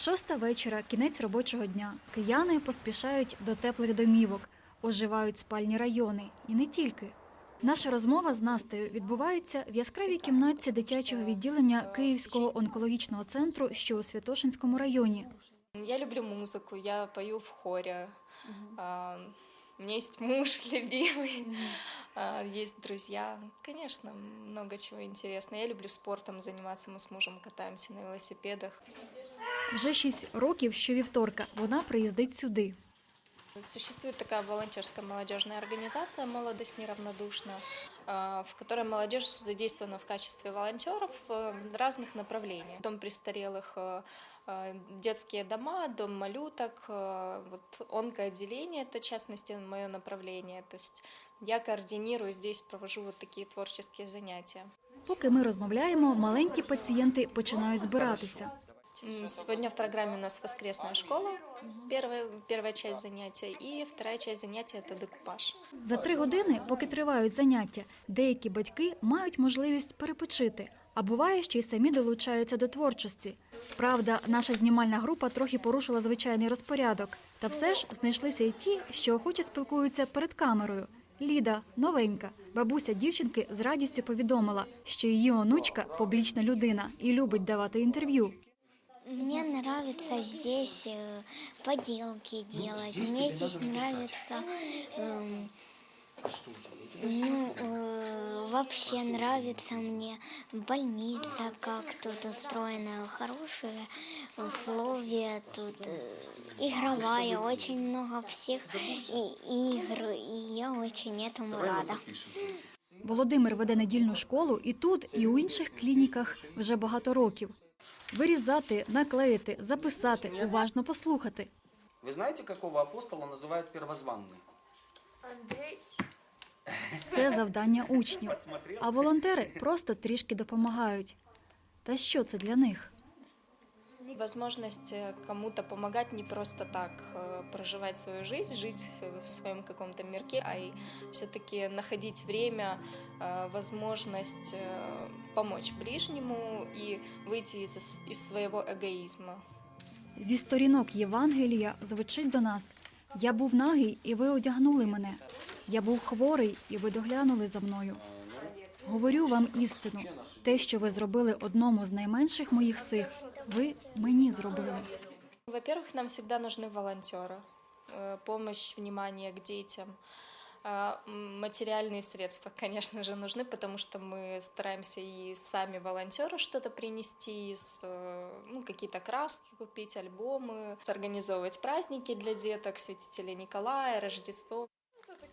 Шоста вечора, кінець робочого дня. Кияни поспішають до теплих домівок, оживають спальні райони. І не тільки. Наша розмова з Настею відбувається в яскравій кімнатці дитячого відділення Київського онкологічного центру, що у Святошинському районі. Я люблю музыку, я пою в хоре. А, У меня есть муж любимый, а, есть друзья. Конечно, много чего интересного. Я люблю спортом заниматься. Мы с мужем катаемся на велосипедах. Вже шість років щовівторка вона приїздить сюди. Существует такая волонтерская молодежная организация «Молодость неравнодушна», а, в которой молодежь задействована в качестве волонтеров э, разных направлений. Дом престарелых, э, э, детские дома, дом малюток, э, вот онкоотделение – это, в частности, мое направление. То есть я координирую здесь, провожу вот такие творческие занятия. Поки ми розмовляємо, маленькі пацієнти починають збиратися. Сегодня в программе у нас воскресная школа, первая, первая часть занятия, и вторая часть занятия – это декупаж. За три години, поки тривають заняття, деякі батьки мають можливість перепочити, а буває, що й самі долучаються до творчості. Правда, наша знімальна група трохи порушила звичайний розпорядок, та все ж знайшлися й ті, що охоче спілкуються перед камерою. Ліда, новенька, бабуся дівчинки з радістю повідомила, що її онучка публічна людина і любить давати інтерв'ю. Мне нравится здесь э, поделки делать. Мне здесь нравится эм, ну, э, вообще нравится мне больница, как тут устроена, хорошие условия тут, э, игровая, очень много всех и- игр, и я очень этому рада. Володимир веде недільну школу і тут, і у інших клініках вже багато років. Вирізати, наклеїти, записати, уважно послухати. Вы знаете, какого апостола называют первозванный? Це завдання учнів. А волонтери просто трішки допомагають. Та що це для них? Возможность э, кому-то помогать не просто так э, проживать свою жизнь, жить в своем каком-то мирке, а и все-таки находить время, э, возможность э, помочь ближнему и выйти из, из своего эгоизма. Зі сторінок Євангелія звучить до нас: Я був нагий, і ви одягнули мене. Я був хворий, і ви доглянули за мною. Говорю вам істину, те, що ви зробили одному з найменших моїх сих, ви мені зробили. Во-первых, нам всегда нужны волонтеры, э, помощь, внимание к детям. А, м, Материальные средства, конечно же, нужны, потому что мы стараемся и сами волонтеры что-то принести, из, э, ну, какие-то краски купить, альбомы, организовывать праздники для деток, святителя Николая, Рождество.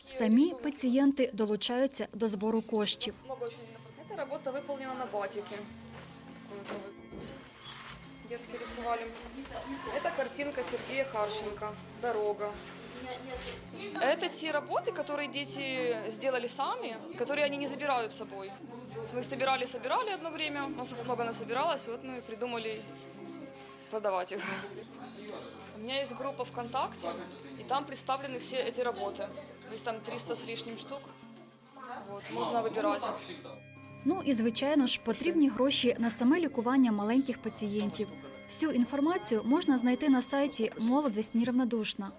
Самі пацієнти долучаються до збору коштів. Много очень. Эта работа выполнена на батике. Детки рисовали. Это картинка Сергея Харченко «Дорога». Это те работы, которые дети сделали сами, которые они не забирают с собой. Мы их собирали, собирали одно время, у нас их много насобиралось, вот мы придумали продавать их. У меня есть группа ВКонтакте, и там представлены все эти работы. Их там 300 с лишним штук. Вот, можно выбирать. Ну і звичайно ж потрібні гроші на саме лікування маленьких пацієнтів. Всю інформацію можна знайти на сайті Молодість неравнодушна.